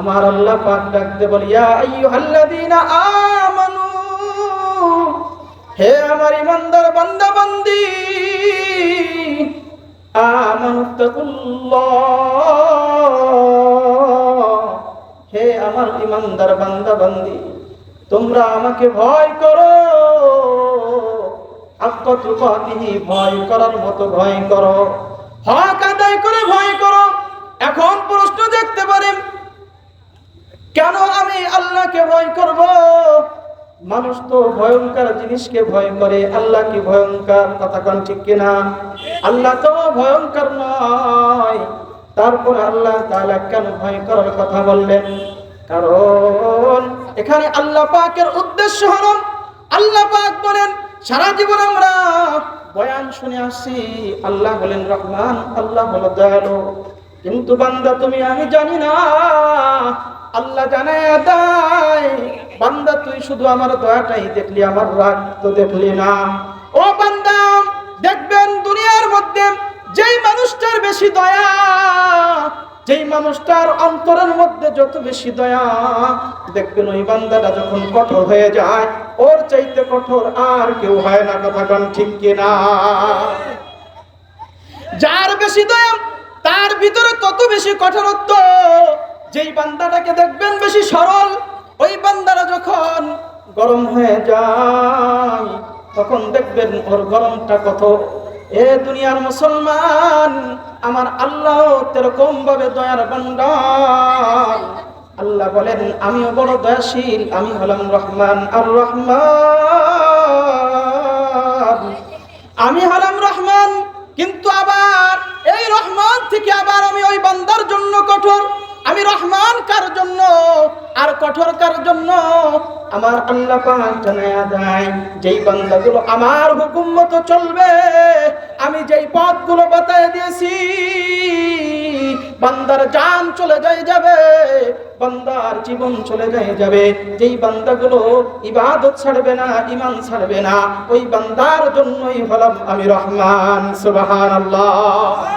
আমার আল্লাহ পাক ডাকতে বলি আমানু, হে আমার ইমানদার বান্দা বান্দি হে আমার ইমানদার বান্দা বান্দি তোমরা আমাকে ভয় করো। আত্মতুপাতিহি ভয় করার মতো ভয় করো। হক আদায় করে ভয় করো এখন প্রশ্ন দেখতে পারেন কেন আমি আল্লাহকে ভয় করব মানুষ তো ভয়ঙ্কর জিনিসকে ভয় করে। আল্লাহ কি ভয়ঙ্কর? কথা কোন ঠিক কিনা? আল্লাহ তো ভয়ঙ্কর নয়। তারপর আল্লাহ তাআলা কেন ভয় করার কথা বললেন? কারণ এখানে আল্লাহ পাকের উদ্দেশ্য হলো, আল্লাহ পাক বলেন, সারা জীবন আমরা বয়ান শুনে আসছি আল্লাহ বলেন রহমান, আল্লাহ হলো দয়ালু। কিন্তু বান্দা তুমি, আমি জানি না। আল্লাহ জানে দেয় বান্দা, তুই শুধু আমার দয়াটাই দেখলি, আমার রাগ তো দেখলি না। ও বান্দা, দেখবেন দুনিয়ার মধ্যে যেই মানুষটার বেশি দয়া, যেই মানুষটার অন্তরের মধ্যে যত বেশি দয়া, দেখবেন ওই বান্দাটা যখন কঠোর হয়ে যায়, ওর চাইতে কঠোর আর কেউ হয় না, কথা কন ঠিক কিনা? যার বেশি দয়া, তার ভিতরে তত বেশি কঠোরত্ব, যেই বান্দাটাকে দেখবেন বেশি সরল যখন গরম হয়ে যায়, তখন দেখবেন ওর গরমটা কত। এ দুনিয়ার মুসলমান, আমার আল্লাহ তেরকম ভাবে দয়ার বান্দার আল্লাহ বলেন, আমিও বড় দয়াশীল, আমি হলাম রহমান আর রহমান। আমি হলাম রহমান, কিন্তু আবার এই রহমান থেকে আবার আমি ওই বান্দার জন্য কঠোর। আমি রহমান আর জন্য? আমার আল্লাহ যেই বান্দাগুলো আমার হুকুম মতো চলবে, আমি যেই পথগুলো বাতায় দিয়েছি, বান্দার জান চলে যায় যাবে, বান্দার জীবন চলে যায় যাবে। যেই বান্দাগুলো ইবাদত ছাড়বে না ইমান ছাড়বে না, ওই বান্দার জন্যই হলাম আমি রহমান, সুবহানাল্লাহ।